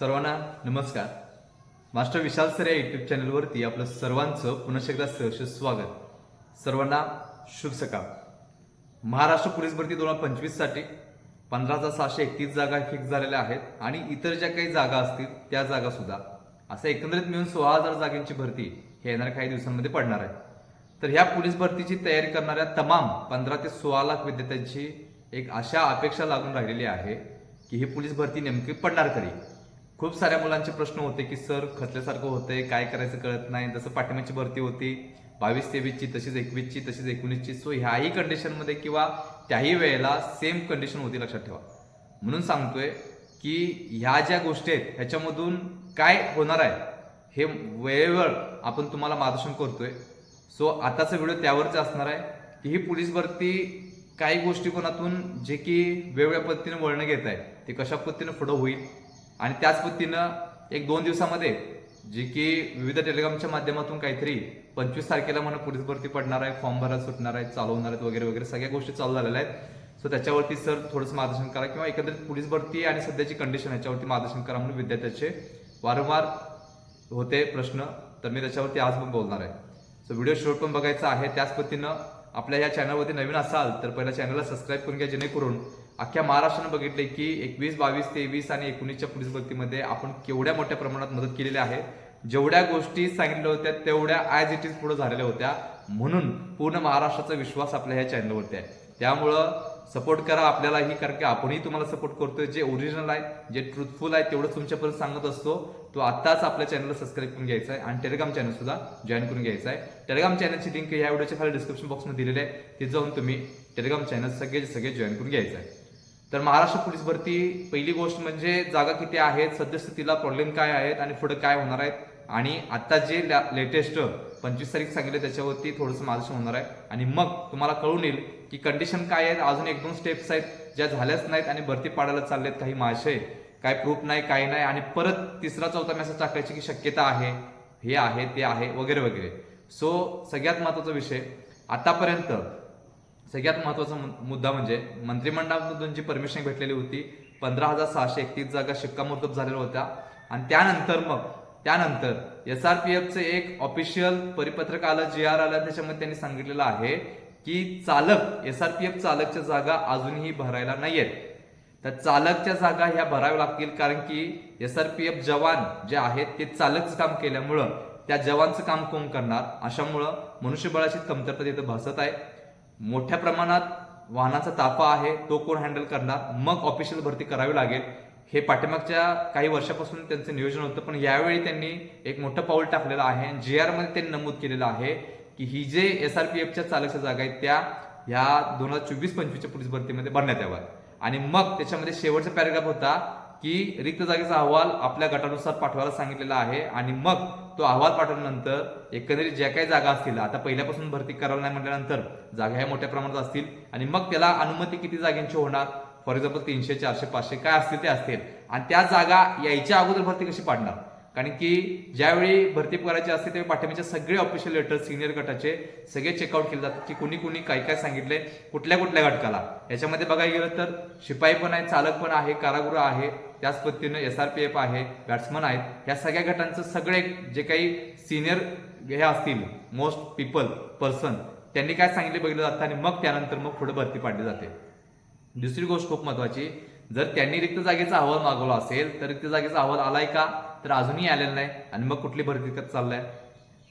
सर्वांना नमस्कार. Master Vishal sir या युट्यूब चॅनलवरती आपलं सर्वांचं पुन्हा एकदा सहर्ष स्वागत. सर्वांना शुभ सकाळ. महाराष्ट्र पोलीस भरती दोन हजार पंचवीससाठी पंधरा हजार सहाशे एकतीस जागा फिक्स झालेल्या आहेत आणि इतर ज्या काही जागा असतील त्या जागा सुद्धा. असं एकंदरीत मिळून सोळा हजार जागांची भरती हे येणाऱ्या काही दिवसांमध्ये पडणार आहे. तर ह्या पोलीस भरतीची तयारी करणाऱ्या तमाम पंधरा ते सोळा लाख विद्यार्थ्यांची एक अशा अपेक्षा लागून राहिलेली आहे की ही पोलीस भरती नेमकी पडणार तरी खूप साऱ्या मुलांचे प्रश्न होते की सर खचल्यासारखं होतंय काय करायचं कळत नाही. जसं पाठिंब्याची भरती होती बावीस तेवीसची तशीच एकवीसची तशीच एकोणीसची. सो ह्याही कंडिशनमध्ये किंवा त्याही वेळेला सेम कंडिशन होती लक्षात ठेवा. म्हणून सांगतोय की ह्या ज्या गोष्टी आहेत ह्याच्यामधून काय होणार आहे हे वेळेवर आपण तुम्हाला मार्गदर्शन करतोय. सो आताचा व्हिडिओ त्यावरच असणार आहे की ही पोलीस भरती काही गोष्टीकोनातून जे की वेगवेगळ्या पद्धतीने वळणं घेत आहे ते कशा पद्धतीने पुढं होईल आणि त्याच पद्धतीनं एक दोन दिवसामध्ये जे की विविध टेलिग्रामच्या माध्यमातून काहीतरी पंचवीस तारखेला म्हणून पोलीस भरती पडणार आहे फॉर्म भरायला सुटणार आहे चालू होणार आहेत वगैरे वगैरे सगळ्या गोष्टी चालू झालेल्या आहेत. सो त्याच्यावरती सर थोडंसं मार्गदर्शन करा किंवा एकंदरीत पोलीस भरती आणि सध्याची कंडिशन याच्यावरती मार्गदर्शन करा म्हणून विद्यार्थ्याचे वारंवार होते प्रश्न. तर मी त्याच्यावरती आज पण बोलणार आहे. सो व्हिडिओ शॉर्ट पण बघायचा आहे. त्याच पद्धतीनं आपल्या या चॅनलवरती नवीन असाल तर पहिल्या चॅनलला सबस्क्राईब करून घ्या जेणेकरून अख्ख्या महाराष्ट्रानं बघितले की एकवीस बावीस तेवीस आणि एकोणीसच्या पोलीस भरतीमध्ये आपण केवढ्या मोठ्या प्रमाणात मदत केलेली आहे. जेवढ्या गोष्टी सांगितल्या होत्या तेवढ्या ॲज इट इज पुढे झालेल्या होत्या. म्हणून पूर्ण महाराष्ट्राचा विश्वास आपल्या ह्या चॅनलवरती आहे. त्यामुळं सपोर्ट करा आपल्यालाही कारण की आपणही तुम्हाला सपोर्ट करतोय. जे ओरिजिनल आहे जे ट्रुथफुल आहे तेवढंच तुमच्यापर्यंत सांगत असतो. तो आत्ताच आपल्या चॅनलला सबस्क्राईब करून घ्यायचा आहे. आणि टेलिग्राम चॅनल सुद्धा जॉईन करून घ्यायचा आहे. टेलिग्राम चॅनलची लिंक या व्हिडिओच्या खाली डिस्क्रिप्शन बॉक्समध्ये दिलेली आहे. तिथे जाऊन तुम्ही टेलिग्राम चॅनल सगळे सगळे जॉईन करून घ्यायचं आहे. तर महाराष्ट्र पोलीस भरती पहिली गोष्ट म्हणजे जागा किती आहेत सद्यस्थितीला प्रॉब्लेम काय आहेत आणि पुढे काय होणार आहेत? आणि आता जे लेटेस्ट पंचवीस तारीख सांगितले त्याच्यावरती थोडंसं मार्गदर्शन होणार आहे. आणि मग तुम्हाला कळून येईल की कंडिशन काय आहेत अजून एक दोन स्टेप्स आहेत ज्या झाल्याच नाहीत आणि भरती पाडायला चाललेत काही माशे काय प्रूफ नाही काय नाही आणि परत तिसरा चौथा मेसेज टाकायची की शक्यता आहे हे आहे ते आहे वगैरे वगैरे. सो सगळ्यात महत्त्वाचा विषय आतापर्यंत सगळ्यात महत्त्वाचा मुद्दा म्हणजे मंत्रिमंडळामधून जी परमिशन भेटलेली होती. पंधरा हजार सहाशे एकतीस जागा शिक्कामोर्तब झालेल्या होत्या. आणि त्यानंतर मग त्यानंतर एस आर पी एफचं एक ऑफिशियल परिपत्रक आलं जी आर आलं त्याच्यामध्ये त्यांनी सांगितलेलं आहे की चालक एस आर पी एफ चालकच्या जागा अजूनही भरायला नाहीयेत. तर चालकच्या जागा ह्या भराव्या लागतील कारण की एस आर पी एफ जवान जे आहेत ते चालकचं काम केल्यामुळं त्या जवानचं काम कोण करणार? अशामुळं मनुष्यबळाची कमतरता तिथं भासत आहे. मोठ्या प्रमाणात वाहनाचा ताफा आहे तो कोण हँडल करणार? मग ऑफिशियल भरती करावी लागेल. हे पाठीमागच्या काही वर्षापासून त्यांचं नियोजन होतं पण यावेळी त्यांनी एक मोठं पाऊल टाकलेलं आहे जी आरमध्ये त्यांनी नमूद केलेलं आहे की ही जे एस आर पी एफच्या चालकच्या जागा आहेत त्या ह्या दोन हजार चोवीस पंचवीसच्या पोलीस भरतीमध्ये भरण्यात याव्या आणि मग त्याच्यामध्ये शेवटचा पॅरेग्राफ होता की रिक्त जागेचा अहवाल आपल्या गटानुसार पाठवायला सांगितलेला आहे आणि मग तो अहवाल पाठवल्यानंतर एकंदरीत ज्या काही जागा असतील आता पहिल्यापासून भरती करायला नाही म्हटल्यानंतर जागा ह्या मोठ्या प्रमाणात असतील आणि मग त्याला अनुमती किती जागेंची होणार? फॉर एक्झाम्पल तीनशे चारशे पाचशे काय असतील ते असतील. आणि त्या जागा यायच्या अगोदर भरती कशी पाडणार? कारण की ज्यावेळी भरती करायची असते त्यावेळी पाठिंब्याचे सगळे ऑफिशियल लेटर सिनियर गटाचे सगळे चेकआउट केले जातात की कुणी कुणी काय काय सांगितले कुठल्या कुठल्या घटकाला. याच्यामध्ये बघायला गेलं तर शिपाई पण आहे चालक पण आहे कारागृह आहे त्याच पद्धतीनं एस आर पी एफ आहे बॅट्समन आहेत ह्या सगळ्या गटांचं सगळे जे काही सिनियर हे असतील मोस्ट पीपल पर्सन त्यांनी काय सांगितले बघितलं जातं आणि मग त्यानंतर मग पुढे भरती पाडली जाते. दुसरी गोष्ट खूप महत्वाची जर त्यांनी रिक्त जागेचा अहवाल मागवला असेल तर रिक्त जागेचा अहवाल आलाय का? तर अजूनही आलेला नाही आणि मग कुठली भरती करत चाललाय?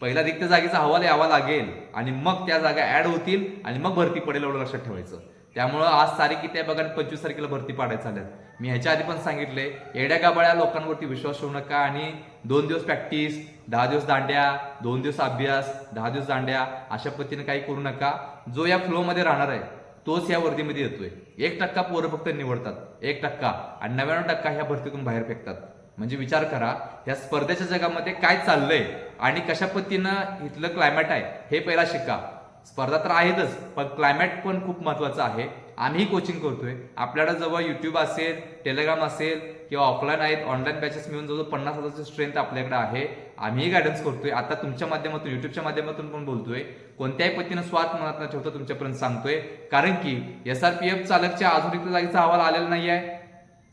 पहिला रिक्त जागेचा अहवाल यावा लागेल आणि मग त्या जागा ऍड होतील आणि मग भरती पडेल एवढं लक्षात ठेवायचं. त्यामुळं आज तारीख किती आहे बघा पंचवीस तारखेला भरती पाडायचं आल्यात मी ह्याच्या आधी पण सांगितले येड्या गाबाळ्या लोकांवरती विश्वास ठेवू नका आणि दोन दिवस प्रॅक्टिस दहा दिवस दांड्या दोन दिवस अभ्यास दहा दिवस दांड्या अशा पद्धतीने काही करू नका. जो या फ्लोमध्ये राहणार आहे तोच या वर्दीमध्ये येतोय. एक टक्का पोरं फक्त निवडतात. एक टक्का. आणि नव्याण्णव टक्का ह्या भरतीतून बाहेर फेकतात. म्हणजे विचार करा या स्पर्धेच्या जगामध्ये काय चाललंय आणि कशा पद्धतीनं इथलं क्लायमेट आहे हे पहिला शिका. स्पर्धा तर आहेतच पण क्लायमेट पण खूप महत्वाचं आहे. आम्ही कोचिंग करतोय. आपल्याला जवळ युट्यूब असेल टेलिग्राम असेल किंवा ऑफलाईन आहेत ऑनलाईन बॅचेस मिळून जवळ पन्नास हजारची स्ट्रेंथ आपल्याकडे आहे. आम्हीही गायडन्स करतोय. आता तुमच्या माध्यमातून युट्यूबच्या माध्यमातून पण बोलतोय. कोणत्याही पद्धतीनं स्वार्थ मनात न ठेवता तुमच्यापर्यंत सांगतोय. कारण की एस आर पी एफ चालकच्या अजून जागेचा अहवाल आलेला नाही आहे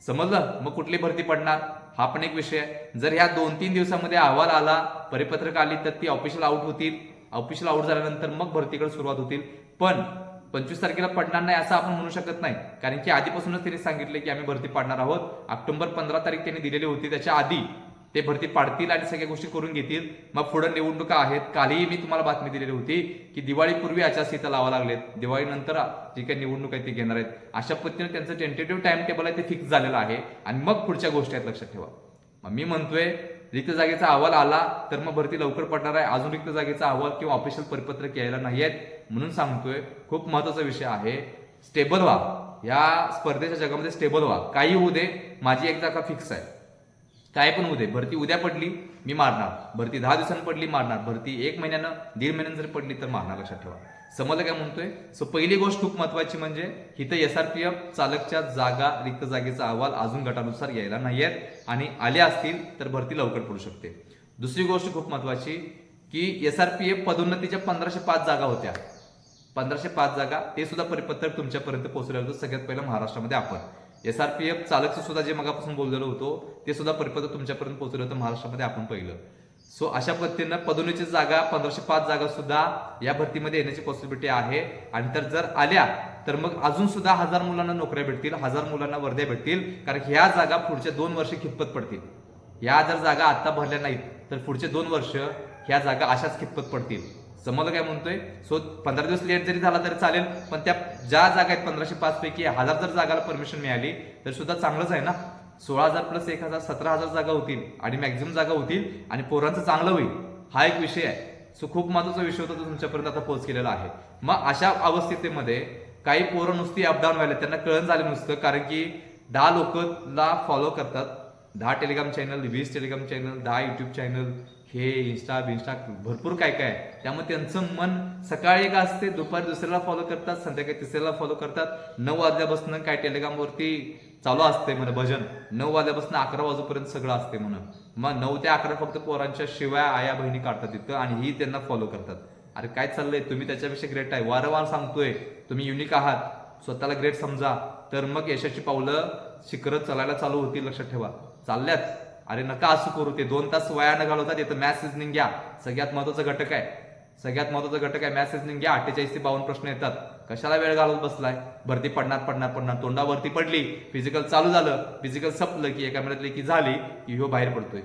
समजलं? मग कुठली भरती पडणार? हा पण एक विषय आहे. जर ह्या दोन तीन दिवसामध्ये अहवाल आला परिपत्रक आली तर ती ऑफिशियल आउट होतील. ऑफिशियल आउट झाल्यानंतर मग भरतीकडे सुरुवात होतील. पण पंचवीस तारखेला पडणार नाही असं आपण म्हणू शकत नाही. कारण की आधीपासूनच त्यांनी सांगितले की आम्ही भरती पाडणार आहोत. ऑक्टोबर पंधरा तारीख त्यांनी दिलेली होती. त्याच्या आधी ते भरती पाडतील आणि सगळ्या गोष्टी करून घेतील. मग पुढे निवडणुका आहेत. कालही मी तुम्हाला बातमी दिलेली होती की दिवाळीपूर्वी आचारसंहिता लावा लागलेत. दिवाळीनंतर जी काही निवडणूक आहे ती घेणार आहेत. अशा पद्धतीने त्यांचं टेंटेटिव्ह टाइम टेबल आहे ते फिक्स झालेलं आहे. आणि मग पुढच्या गोष्टी आहेत लक्षात ठेवा. मग मी म्हणतोय रिक्त जागेचा अहवाल आला तर मग भरती लवकर पडणार आहे. अजून रिक्त जागेचा अहवाल किंवा ऑफिशियल परिपत्रक यायला नाही आहेत म्हणून सांगतोय. खूप महत्त्वाचा विषय आहे. स्टेबल व्हा. या स्पर्धेच्या जगामध्ये स्टेबल व्हा. काही होऊ दे. माझी एक जागा फिक्स आहे. काय पण होऊ दे. भरती उद्या पडली मी मारणार. भरती दहा दिवसांनी पडली मारणार. भरती एक महिन्यानं दीड महिन्यानं जर पडली तर मारणार लक्षात ठेवा. समजलं काय म्हणतोय? सो पहिली गोष्ट खूप महत्वाची म्हणजे इथं एस आर पी एफ चालकच्या जागा रिक्त जागेचा अहवाल अजून गटानुसार यायला नाही आहेत आणि आले असतील तर भरती लवकर पडू शकते. दुसरी गोष्ट खूप महत्वाची की एस आर पी एफ पदोन्नतीच्या पंधराशे पाच जागा होत्या. पंधराशे पाच जागा ते सुद्धा परिपत्रक तुमच्यापर्यंत पोहोचलं होतं सगळ्यात पहिलं महाराष्ट्रामध्ये आपण. एस आर पी एफ चालकचं सुद्धा जे मगापासून बोललेलो होतो ते सुद्धा परिपत्रक तुमच्यापर्यंत पोहोचलं होतं महाराष्ट्रामध्ये आपण पहिलं. सो अशा पद्धतीनं पदोनीची जागा पंधराशे पाच जागा सुद्धा या भरतीमध्ये येण्याची पॉसिबिलिटी आहे. आणि तर जर आल्या तर मग अजून सुद्धा हजार मुलांना नोकऱ्या भेटतील हजार मुलांना वर्ध्या भेटतील. कारण ह्या जागा पुढच्या दोन वर्ष खितपत पडतील? या जर जागा आता भरल्या नाहीत तर पुढचे दोन वर्ष ह्या जागा अशाच खितपत पडतील? समजलं काय म्हणतोय? सो पंधरा दिवस लेट जरी झाला तरी चालेल पण त्या ज्या जागा आहेत पंधराशे पाच पैकी हजार जर जागाला परमिशन मिळाली तर सुद्धा चांगलंच आहे ना? सोळा हजार प्लस एक हजार सतरा हजार जागा होतील आणि मॅक्झिमम जागा होतील आणि पोरांचं चांगलं होईल. हा एक विषय आहे. सो खूप महत्त्वाचा विषय होता तो तुमच्यापर्यंत आता पोहोच केलेला आहे. मग अशा अवस्थेमध्ये काही पोरं नुसती अपडाऊन व्हायला त्यांना कळण झालं नुसतं कारण की दहा लोकला फॉलो करतात. दहा टेलिग्राम चॅनल वीस टेलिग्राम चॅनल दहा युट्यूब चॅनल हे इन्स्टा बिन्स्टा भरपूर काय काय आहे. त्यामुळे त्यांचं मन सकाळी एक असते दुपारी दुसऱ्याला फॉलो करतात संध्याकाळी तिसऱ्याला फॉलो करतात. नऊ वाजल्यापासून काय टेलिग्रामवरती चालू असते म्हणे भजन. नऊ वाजल्यापासून अकरा वाजूपर्यंत सगळं असते म्हणून मग नऊ ते अकरा फक्त पोरांच्या शिवाय आया बहिणी काढतात तिथं आणि ही त्यांना फॉलो करतात. अरे काय चाललंय? तुम्ही त्याच्यापेक्षा ग्रेट आहे. वारंवार सांगतोय तुम्ही युनिक आहात. स्वतःला ग्रेट समजा. तर मग यशाची पावलं शिखरं चालायला चालू होतील लक्षात ठेवा. चालल्यात. अरे नका असं करू ते दोन तास वया न घालवतात येतं मॅथ सिजनिंग घ्या. सगळ्यात महत्त्वाचा घटक आहे. सगळ्यात महत्त्वाचा घटक आहे मॅथ सिजनिंग घ्या. अठ्ठेचाळीस ते बावन्न प्रश्न येतात. कशाला वेळ घालवत बसलाय? भरती पडणार पडणार पडणार. तोंडावरती पडली फिजिकल चालू झालं फिजिकल संपलं की एका महिन्यात की झाली की ह्यो बाहेर पडतोय.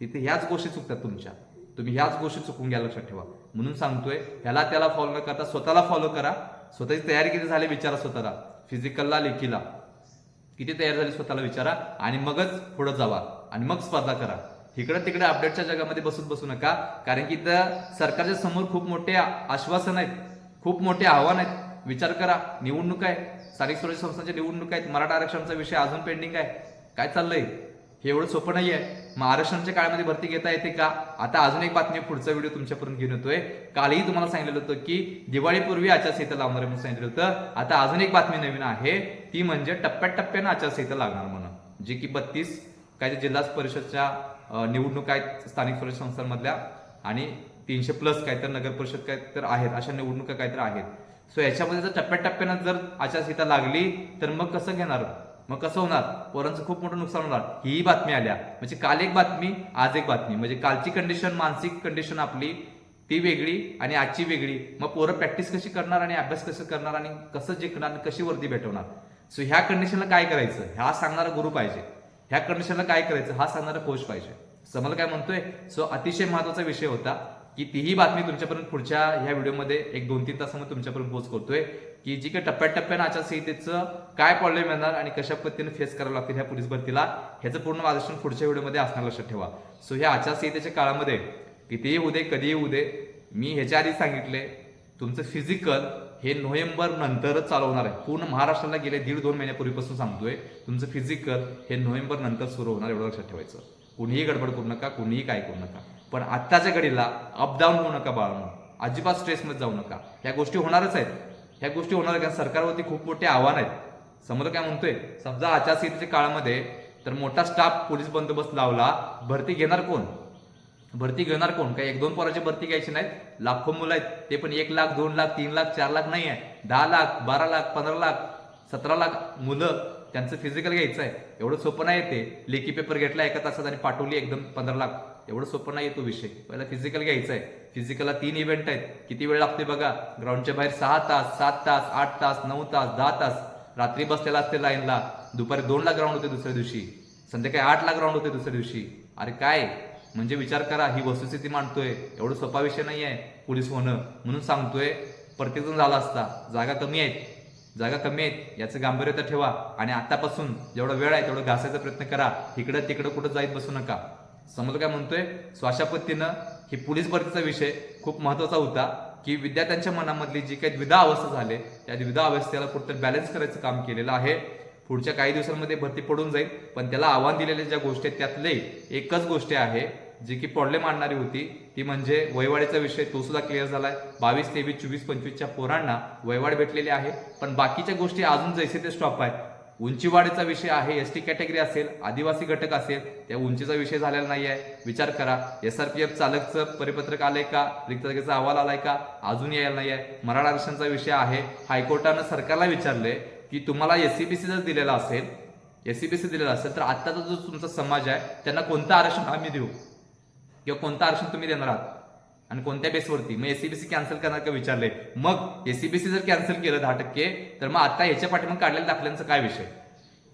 तिथे ह्याच गोष्टी चुकतात तुमच्या. तुम्ही ह्याच गोष्टी चुकून घ्या लक्षात ठेवा. म्हणून सांगतोय ह्याला त्याला फॉलो न करता स्वतःला फॉलो करा. स्वतःची तयारी किती झाली विचारा स्वतःला. फिजिकलला लेखीला. किती तयार झाली स्वतःला विचारा आणि मगच पुढे जावा. आणि मग स्पर्धा करा. इकडे तिकडे अपडेटच्या जगामध्ये बसून बसू नका. कारण की तर सरकारच्या समोर खूप मोठे आश्वासन आहेत. खूप मोठे आव्हान आहेत. विचार करा. निवडणूक आहे. स्थानिक स्वराज्य संस्थांच्या निवडणूक आहेत. मराठा आरक्षणाचा विषय अजून पेंडिंग आहे. काय चाललंय? हे एवढं सोपं नाही आहे मग आरक्षणाच्या काळामध्ये भरती घेता येते का? आता अजून एक बातमी पुढचा व्हिडिओ तुमच्यापर्यंत घेऊन येतोय. कालही तुम्हाला सांगितलं होतं की दिवाळीपूर्वी आचारसंहिता लावणार म्हणून सांगितलं होतं. आता अजून एक बातमी नवीन आहे. ती म्हणजे टप्प्याटप्प्यानं आचारसंहिता लागणार म्हणून. जे की बत्तीस काय ते जिल्हा परिषदच्या निवडणूक निवडणुका आहेत स्थानिक स्वराज्य संस्थांमधल्या आणि तीनशे प्लस काय तर नगर परिषद काय तर आहेत अशा निवडणुका काय तर आहेत. सो याच्यामध्ये जर टप्प्याटप्प्यानं जर आचारसंहिता लागली तर मग कसं घेणार? मग कसं होणार? पोरांचं खूप मोठं नुकसान होणार. ही बातमी आल्या. म्हणजे काल एक बातमी आज एक बातमी. म्हणजे कालची कंडिशन मानसिक कंडिशन आपली ती वेगळी आणि आजची वेगळी. मग पोरं प्रॅक्टिस कशी करणार आणि अभ्यास कसं करणार आणि कसं जिंकणार आणि कशी वर्दी भेटवणार? सो ह्या कंडिशनला काय करायचं? ह्या सांगणारा गुरु पाहिजे. ह्या कंडिशनला काय करायचं? हा सांगणारा कोच पाहिजे. समल काय म्हणतोय? सो अतिशय महत्त्वाचा विषय होता की तीही बातमी तुमच्यापर्यंत पुढच्या ह्या व्हिडिओमध्ये एक दोन तीन तासामध्ये तुमच्यापर्यंत पोच करतोय की जी काही टप्प्याटप्प्यानं आचारसंहितेचं काय प्रॉब्लेम येणार आणि कशा पद्धतीने फेस करावं लागतील ह्या पोलीस भरतीला ह्याचं पूर्ण मार्गदर्शन पुढच्या व्हिडिओमध्ये असणार लक्षात ठेवा. सो ह्या आचारसंहितेच्या काळामध्ये कितीही होऊ दे कधीही होऊ दे मी ह्याच्या आधी सांगितले तुमचं फिजिकल हे नोव्हेंबर नंतरच चालवणार आहे. पूर्ण महाराष्ट्राला गेले दीड दोन महिन्यापूर्वीपासून सांगतोय तुमचं फिजिकल हे नोव्हेंबर नंतर सुरू होणार एवढं लक्षात ठेवायचं. कुणीही गडबड करू नका कुणीही काय करू नका. पण आत्ताच्या घडीला अपडाऊन होऊ नका बाळांनो अजिबात स्ट्रेसमध्ये जाऊ नका. ह्या गोष्टी होणारच आहेत. ह्या गोष्टी होणार कारण सरकारवरती खूप मोठे आव्हान आहेत. समोर काय म्हणतोय? समजा आचारसंहितेच्या काळामध्ये तर मोठा स्टाफ पोलीस बंदोबस्त लावला भरती घेणार कोण? भरती घेणार कोण? काही एक दोन पोराची भरती घ्यायची नाहीत? लाखो मुलं आहेत. ते पण एक लाख दोन लाख तीन लाख चार लाख नाही आहे. दहा लाख बारा लाख पंधरा लाख सतरा लाख मुलं त्यांचं फिजिकल घ्यायचं आहे. एवढं सोपं नाही ते. लेखी पेपर घेतला एका तासात आणि पाठवली एकदम पंधरा लाख. एवढं सोपं नाही तो विषय. पहिला फिजिकल घ्यायचा आहे. फिजिकलला तीन इव्हेंट आहेत. किती वेळ लागते बघा? ग्राउंडच्या बाहेर सहा तास सात तास आठ तास नऊ तास दहा तास. रात्री बसलेला असते लाईनला दुपारी दोनला ग्राउंड होते दुसऱ्या दिवशी. संध्याकाळी आठला ग्राउंड होते दुसऱ्या दिवशी. अरे काय? म्हणजे विचार करा ही वस्तुस्थिती मांडतोय एवढं सोपा विषय नाही आहे पोलीस होणं म्हणून सांगतोय प्रत्येकजण झाला असता जागा कमी आहेत जागा कमी आहेत याचं गांभीर्य तर ठेवा आणि आतापासून जेवढा वेळ आहे तेवढं घासायचा प्रयत्न करा इकडं तिकडं कुठं जाईत बसू नका. समजलं काय म्हणतोय स्वाशा ही पोलीस भरतीचा विषय खूप महत्त्वाचा होता की विद्यार्थ्यांच्या मनामधली जी काही द्विधा अवस्था झाले त्या द्विधा अवस्थेला कुठं बॅलन्स करायचं काम केलेलं आहे पुढच्या काही दिवसांमध्ये भरती पडून जाईल. पण त्याला आव्हान दिलेल्या ज्या गोष्टी आहेत त्यातले एकच गोष्ट आहे जी की प्रॉब्लेम आणणारी होती ती म्हणजे वयवाडीचा विषय तो सुद्धा क्लिअर झालाय. बावीस तेवीस चोवीस पंचवीसच्या पोरांना वयवाड भेटलेली आहे. पण बाकीच्या गोष्टी अजून जैसे ते स्टॉप आहे उंचीवाढीचा विषय आहे एस टी कॅटेगरी असेल आदिवासी घटक असेल त्या उंचीचा विषय झालेला नाही आहे विचार करा एस आर पी एफ चालकचं परिपत्रक आलंय का? रिक्त जागेचा अहवाल आलाय का? अजून यायला नाही आहे मराठा आरक्षणाचा विषय आहे. हायकोर्टानं सरकारला विचारलंय की तुम्हाला एससीबीसी जर दिलेला असेल ए सी बी सी दिलेला असेल तर आत्ताचा जो तुमचा समाज आहे त्यांना कोणतं आरक्षण आम्ही देऊ? किंवा कोणतं आरक्षण तुम्ही देणार आहात? आणि कोणत्या बेसवरती? मग एसीबीसी कॅन्सल करणार का विचारले? मग एसीबीसी जर कॅन्सल केलं दहा टक्के तर मग आता ह्याच्या पाठीमाग काढलेल्या दाखल्यांचा काय विषय?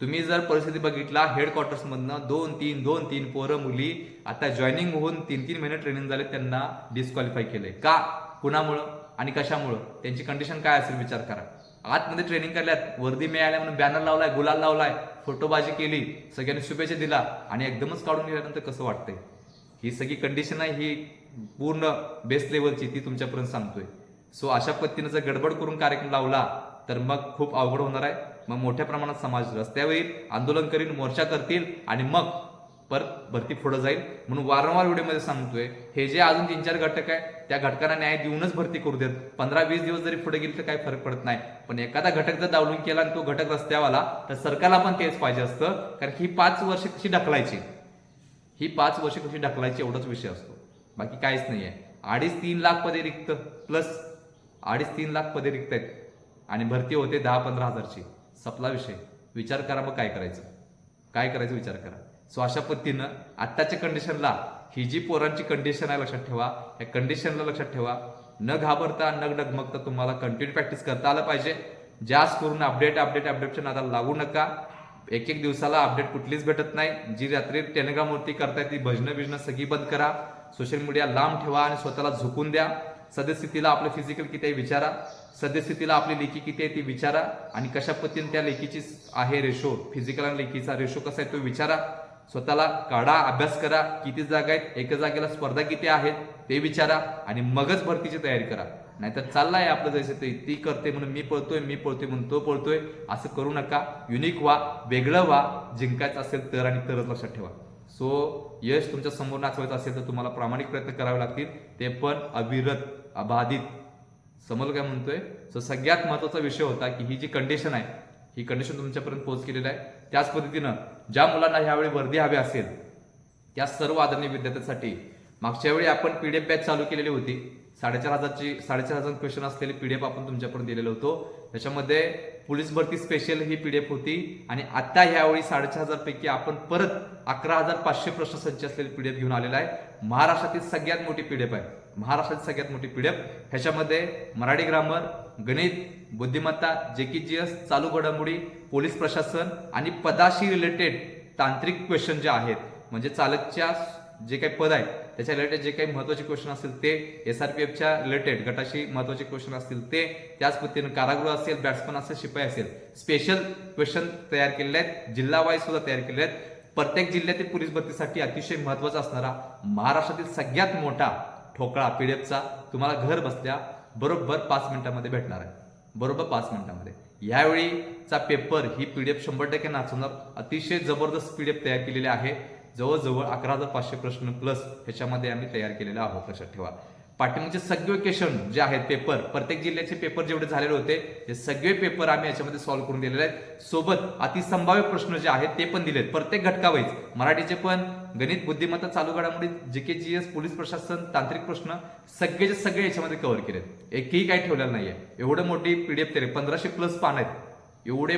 तुम्ही जर परिस्थिती बघितला हेडक्वार्टर्स दोन तीन दोन तीन पोरं मुली आता जॉईनिंग होऊन तीन तीन महिने ट्रेनिंग झाले त्यांना डिस्क्वालिफाय केलंय. का? कुणामुळं आणि कशामुळं? त्यांची कंडिशन काय असेल विचार करा. आतमध्ये ट्रेनिंग करल्यात. वर्दी मिळाल्या म्हणून बॅनर लावलाय गुलाल लावलाय. फोटोबाजी केली सगळ्यांनी शुभेच्छा दिला आणि एकदमच काढून गेल्यानंतर कसं वाटतंय? ही सगळी कंडिशन आहे ही पूर्ण बेस्ट लेवलची ती तुमच्यापर्यंत सांगतोय. सो अशा पद्धतीनं जर गडबड करून कार्यक्रम लावला तर मग खूप अवघड होणार आहे. मग मोठ्या प्रमाणात समाज रस्त्यावर येईल आंदोलन करील मोर्चा करतील आणि मग परत भरती पुढे जाईल. म्हणून वारंवार व्हिडिओमध्ये सांगतोय हे जे अजून तीन चार घटक आहे त्या घटकांना न्याय देऊनच भरती करू देत. पंधरा वीस दिवस जरी पुढे गेले तर काही फरक पडत नाही. पण एखादा घटक जर डावलून केला आणि तो घटक रस्त्यावाला तर सरकारला पण तेच पाहिजे असतं. कारण ही पाच वर्ष कशी ढकलायची? ही पाच वर्ष कशी ढकलायची एवढाच विषय असतो. बाकी काहीच नाही आहे अडीच तीन लाख पदे रिक्त प्लस अडीच तीन लाख पदे रिक्त आहेत. आणि भरती होते दहा पंधरा हजारची. सपला विषय. विचार करा मग काय करायचं. काय करायचं विचार करा. सो अशा पद्धतीनं आत्ताच्या कंडिशनला ही जी पोरांची कंडिशन आहे लक्षात ठेवा. या कंडिशनला लक्षात ठेवा. न घाबरता न डगमगता तुम्हाला कंटिन्यू प्रॅक्टिस करता आलं पाहिजे. जास्त करून अपडेट अपडेट अपडेटच्या नादाला लागू नका. एक एक दिवसाला अपडेट कुठलीच भेटत नाही. जी रात्री टेलिग्रामवरती करताय ती भजनं बिजनं सगळी बंद करा. सोशल मीडिया लांब ठेवा आणि स्वतःला झुकून द्या. सद्यस्थितीला आपलं फिजिकल किती आहे विचारा. सद्यस्थितीला आपली लेखी किती आहे ती विचारा. आणि कशा पद्धतीने त्या लेखीची आहे रेशो फिजिकल आणि लेखीचा रेशो कसा आहे तो विचारा. स्वतःला काढा अभ्यास करा किती जागा आहेत एका जागेला स्पर्धा किती आहेत ते विचारा आणि मगच भरतीची तयारी करा. नाहीतर चाललाय आपलं जैसे ते ती करते म्हणून मी पळतोय मी पळतोय म्हणून तो पळतोय असं करू नका. युनिक व्हा वेगळं व्हा जिंकायचं असेल तर आणि तरच लक्षात ठेवा. सो यश तुमच्यासमोर नाचवायचं असेल तर तुम्हाला प्रामाणिक प्रयत्न करावे लागतील. ते पण अविरत अबाधित. समोर काय म्हणतोय? सो सगळ्यात महत्त्वाचा विषय होता की ही जी कंडिशन आहे ही कंडिशन तुमच्यापर्यंत पोहोच केलेली आहे. त्याच पद्धतीनं ज्या मुलांना ह्यावेळी वर्दी हवी असेल त्या सर्व आदरणीय विद्यार्थ्यांसाठी मागच्या वेळी आपण पी डी एफ बॅच चालू केलेली होती. साडेचार हजारची साडेचार हजार क्वेश्चन असलेली पी डी एफ आपण तुमच्यापर्यंत दिलेलं होतो. त्याच्यामध्ये पोलीस भरती स्पेशल ही पी डी एफ होती आणि आता ह्यावेळी साडेचार हजार पैकी आपण परत अकरा हजार पाचशे प्रश्न संच असलेली पी डी एफ घेऊन आलेला आहे. महाराष्ट्रातील सगळ्यात मोठी पी डी एफ आहे. महाराष्ट्रातील सगळ्यात मोठी पी डी एफ ह्याच्यामध्ये मराठी ग्रामर गणित बुद्धिमत्ता जे के जी एस चालू घडामोडी पोलीस प्रशासन आणि पदाशी रिलेटेड तांत्रिक क्वेश्चन जे आहेत म्हणजे चालकच्या जे काही पद आहे त्याच्या रिलेटेड जे काही महत्त्वाचे क्वेश्चन असतील ते एस आर पी एफच्या रिलेटेड गटाशी महत्त्वाचे क्वेश्चन असतील ते त्याच पद्धतीने कारागृह असेल बॅट्समन असेल शिपाई असेल स्पेशल क्वेश्चन तयार केलेले आहेत जिल्हा वाईज सुद्धा तयार केलेले आहेत. प्रत्येक जिल्ह्यातील पोलीस भरतीसाठी अतिशय महत्त्वाचा असणारा महाराष्ट्रातील सगळ्यात मोठा ठोकळा पीडीएफचा तुम्हाला घर बसल्या बरोबर पाच मिनिटामध्ये भेटणार आहे. बरोबर पाच मिनिटामध्ये. यावेळीचा पेपर ही पीडीएफ शंभर टक्के नाचवणार. अतिशय जबरदस्त पीडीएफ तयार केलेली आहे. जवळजवळ अकरा हजार पाचशे प्रश्न प्लस ह्याच्यामध्ये आम्ही तयार केलेला आहोत. लक्षात ठेवा. पाठिंबाचे सगळे क्वेश्चन जे आहेत पेपर प्रत्येक जिल्ह्याचे पेपर जेवढे झालेले होते ते सगळे पेपर आम्ही याच्यामध्ये सॉल्व्ह करून दिलेले आहेत. सोबत अतिसंभाव्य प्रश्न जे आहेत ते पण दिलेत. प्रत्येक घटकावाईज मराठीचे पण गणित बुद्धिमत्ता चालू घडामोडी जे के जी एस पोलीस प्रशासन तांत्रिक प्रश्न सगळेचे सगळे याच्यामध्ये कव्हर केलेत. एकही काही ठेवलेलं नाहीये. एवढं मोठी पीडीएफ तरी पंधराशे प्लस पान आहेत. एवढे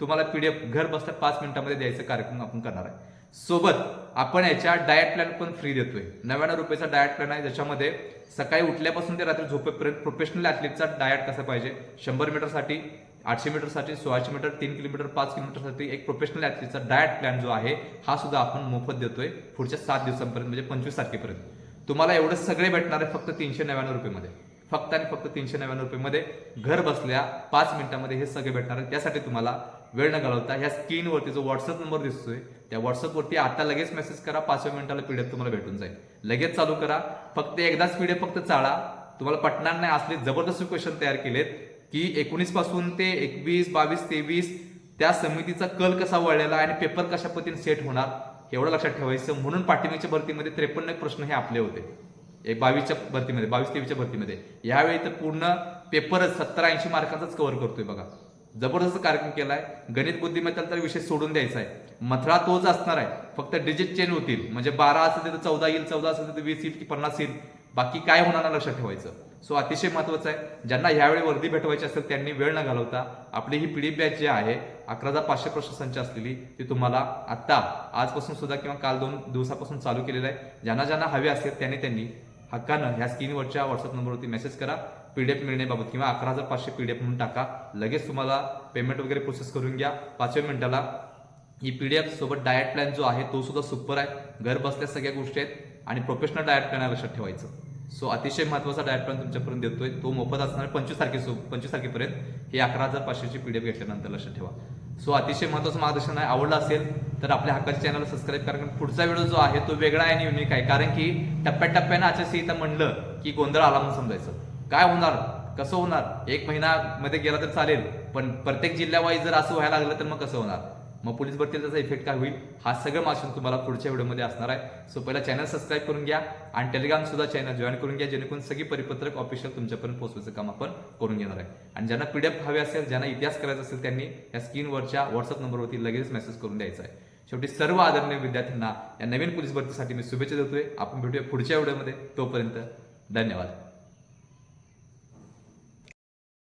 तुम्हाला पीडीएफ घर बसल्या पाच मिनिटांमध्ये द्यायचा कार्यक्रम आपण करणार आहे. सोबत आपण याच्या डाएट प्लॅन पण फ्री देतोय. नव्याण्णव रुपयाचा डाएट प्लॅन आहे ज्याच्यामध्ये सकाळी उठल्यापासून ते रात्री झोपेपर्यंत प्रोफेशनल ॲथलीटचा डायट कसा पाहिजे? शंभर मीटरसाठी आठशे मीटरसाठी सोळाशे मीटर तीन किलोमीटर पाच किलोमीटरसाठी एक प्रोफेशनल ॲथलीटचा डायट प्लॅन जो आहे हा सुद्धा आपण मोफत देतोय पुढच्या सात दिवसांपर्यंत म्हणजे पंचवीस तारखेपर्यंत. तुम्हाला एवढे सगळे भेटणार आहे फक्त तीनशे नव्याण्णव रुपयेमध्ये. फक्त आणि फक्त तीनशे नव्याण्णव रुपयेमध्ये घर बसल्या पाच मिनिटांमध्ये हे सगळे भेटणार आहे. त्यासाठी तुम्हाला वेळ न घालवता ह्या स्क्रीनवरती जो व्हॉट्सअप नंबर दिसतोय त्या व्हॉट्सअपवरती आता लगेच मेसेज करा पाचव्या मिनिटाला पीडीएफ तुम्हाला भेटून जाईल. लगेच चालू करा. फक्त एकदाच पीडीएफ फक्त चाळा. तुम्हाला पटणार नाही असले जबरदस्त क्वेश्चन तयार केलेत की एकोणीसपासून ते एकवीस बावीस तेवीस त्या समितीचा कल कसा वळलेला आणि पेपर कशा पद्धतीने सेट होणार एवढं लक्षात ठेवायचं. म्हणून पाठिंबाच्या भरतीमध्ये त्रेपन्न प्रश्न हे आपले होते. एक बावीसच्या भरतीमध्ये बावीस तेवीसच्या भरतीमध्ये. यावेळी तर पूर्ण पेपरच सत्तर ऐंशी मार्कांचाच कव्हर करतोय बघा. जबरदस्त कार्यक्रम केला आहे गणित बुद्धिमत्ता तर विषय सोडून द्यायचा आहे. मथळा तोच असणार आहे. फक्त डिजिट चेंज होतील. म्हणजे बारा असेल तर चौदा येईल चौदा असेल तर वीस येईल की पन्नास येईल. बाकी काय होणार ना लक्षात ठेवायचं. सो अतिशय महत्वाचं आहे. ज्यांना ह्यावेळी वर्दी भेटवायची असेल त्यांनी वेळ न घालवता आपली ही पिढी बॅच जी आहे अकरा हजार पाचशे प्रश्न संच असलेली ती तुम्हाला आत्ता आजपासून सुद्धा किंवा काल दोन दिवसापासून चालू केलेलं आहे. ज्यांना ज्यांना हवे असेल त्यांनी त्यांनी हक्कानं ह्या स्क्रीनवरच्या व्हॉट्सअप नंबरवरती मेसेज करा. पी डी एफ मिळण्याबाबत किंवा अकरा हजार पाचशे पी डी एफ म्हणून टाका. लगेच तुम्हाला पेमेंट वगैरे प्रोसेस करून घ्या. पाचव्या मिनिटाला ही पीडीएफ सोबत डायट प्लॅन जो आहे तो सुद्धा सुपर आहे. घर बसल्या सगळ्या गोष्टी आहेत आणि प्रोफेशनल डायट प्लॅन लक्षात ठेवायचं. सो अतिशय महत्त्वाचा डायट प्लॅन तुमच्यापर्यंत देतोय. तो मोफत असणार पंचवीस तारखे पंचवीस तारखेपर्यंत. हे अकरा हजार पाचशेची एफ घेतल्यानंतर लक्षात ठेवा. सो अतिशय महत्वाचं मार्गदर्शन आहे. आवडलं असेल तर आपल्या हक्काच्या चॅनलला सबस्क्राईब करा. कारण पुढचा व्हिडिओ जो आहे तो वेगळा आहे आणि युनिक आहे. कारण की टप्प्याटप्प्यानं आचारसंहिता म्हणलं की गोंधळ आला म्हणून समजायचं. काय होणार? कसं होणार? एक महिना मध्ये गेला तर चालेल पण प्रत्येक जिल्ह्यावाईज जर असं व्हायला लागलं तर मग कसं होणार? मग पोलीस भरतीला त्याचा इफेक्ट काय होईल? हा सगळं मार्गदर्शन तुम्हाला पुढच्या व्हिडिओमध्ये असणार आहे. सो पहिला चॅनल सबस्क्राईब करून घ्या आणि टेलिग्राम सुद्धा चॅनल जॉईन करून घ्या जेणेकरून सगळी परिपत्रक ऑफिशियल तुमच्यापर्यंत पोहोचवायचं काम आपण करून घेणार आहे. आणि ज्यांना पीडीएफ हवे असेल ज्यांना इतिहास करायचा असेल त्यांनी या स्क्रीनवरच्या व्हॉट्सअप नंबरवरती लगेच मेसेज करून द्यायचा आहे. शेवटी सर्व आदरणीय विद्यार्थ्यांना या नवीन पोलीस भरतीसाठी मी शुभेच्छा देतोय. आपण भेटूया पुढच्या व्हिडिओमध्ये. तोपर्यंत धन्यवाद.